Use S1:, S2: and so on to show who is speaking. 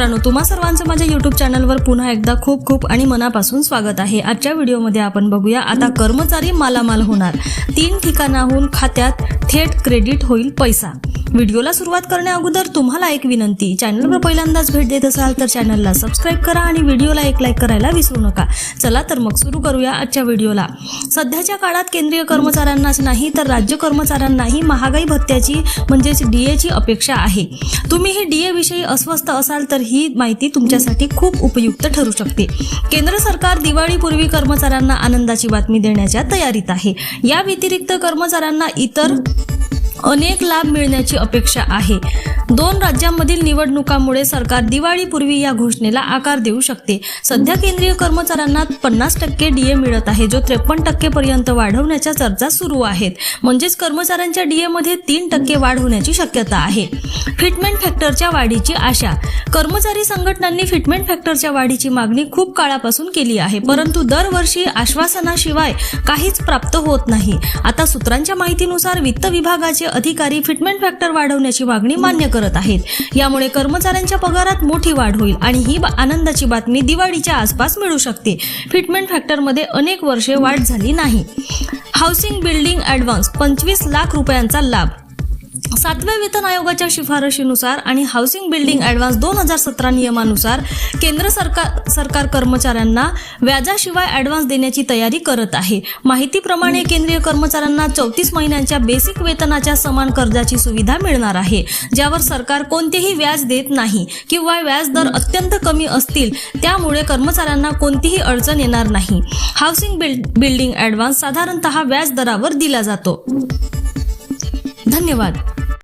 S1: मित्रांनो तुम्हा सर्वांचं माझ्या युट्यूब चॅनलवर पुन्हा एकदा खूप खूप आणि मनापासून स्वागत आहे. आजच्या व्हिडिओमध्ये आपण बघूया आता कर्मचारी मालामाल होणार. तीन ठिकाणाहून खात्यात थेट क्रेडिट होईल पैसा. व्हिडिओला सुरुवात करण्या अगोदर तुम्हाला एक विनंती. चॅनलवर पहिल्यांदाच भेट देत असाल तर चॅनलला सबस्क्राईब करा आणि व्हिडिओला एक लाईक करायला विसरू नका. चला तर मग सुरू करूया आजच्या व्हिडिओला. सध्याच्या काळात केंद्रीय कर्मचाऱ्यांनाच नाही तर राज्य कर्मचाऱ्यांनाही महागाई भत्त्याची म्हणजेच डी एची अपेक्षा आहे. तुम्ही ही डी विषयी अस्वस्थ असाल तर ही माहिती तुमच्यासाठी खूप उपयुक्त ठरू शकते. केंद्र सरकार दिवाळीपूर्वी कर्मचाऱ्यांना आनंदाची बातमी देण्याच्या तयारीत आहे. या व्यतिरिक्त कर्मचाऱ्यांना इतर अनेक लाभ मिळण्याची अपेक्षा आहे. दोन राज्यांमधील निवडणुकांमुळे सरकार दिवाळीपूर्वी या घोषणेला आकार देऊ शकते. सध्या केंद्रीय कर्मचाऱ्यांना पन्नास टक्के डीए मिळत आहे जो त्रेपन्न टक्के पर्यंत वाढवण्याच्या चर्चा सुरू आहेत. म्हणजेच कर्मचाऱ्यांच्या डीए मध्ये तीन टक्के वाढ होण्याची शक्यता आहे. फिटमेंट फॅक्टरच्या वाढीची आशा. कर्मचारी संघटनांनी फिटमेंट फॅक्टरच्या वाढीची मागणी खूप काळापासून केली आहे परंतु दरवर्षी आश्वासनाशिवाय काहीच प्राप्त होत नाही. आता सूत्रांच्या माहितीनुसार वित्त विभागाचे अधिकारी फिटमेंट फॅक्टर वाढवण्याची मागणी मान्य करत आहेत. यामुळे कर्मचाऱ्यांच्या पगारात मोठी वाढ होईल आणि ही बा- आनंदाची बातमी दिवाळीच्या आसपास मिळू शकते. फिटमेंट फॅक्टरमध्ये अनेक वर्षे वाढ झाली नाही. हाऊसिंग बिल्डिंग ॲडव्हान्स पंचवीस लाख रुपयांचा लाभ सातव्या वेतन आयोगाच्या शिफारशीनुसार आणि हाऊसिंग बिल्डिंग ॲडव्हान्स दोन हजार सतरा नियमानुसार केंद्र सरकार सरकार कर्मचाऱ्यांना व्याजाशिवाय ॲडव्हान्स देण्याची तयारी करत आहे. माहितीप्रमाणे केंद्रीय कर्मचाऱ्यांना चौतीस महिन्यांच्या बेसिक वेतनाच्या समान कर्जाची सुविधा मिळणार आहे. ज्यावर सरकार कोणतेही व्याज देत नाही किंवा व्याज दर अत्यंत कमी असतील त्यामुळे कर्मचाऱ्यांना कोणतीही अडचण येणार नाही. हाऊसिंग बिल्ड बिल्डिंग ॲडव्हान्स साधारणतः व्याज दरावर दिला जातो. धन्यवाद.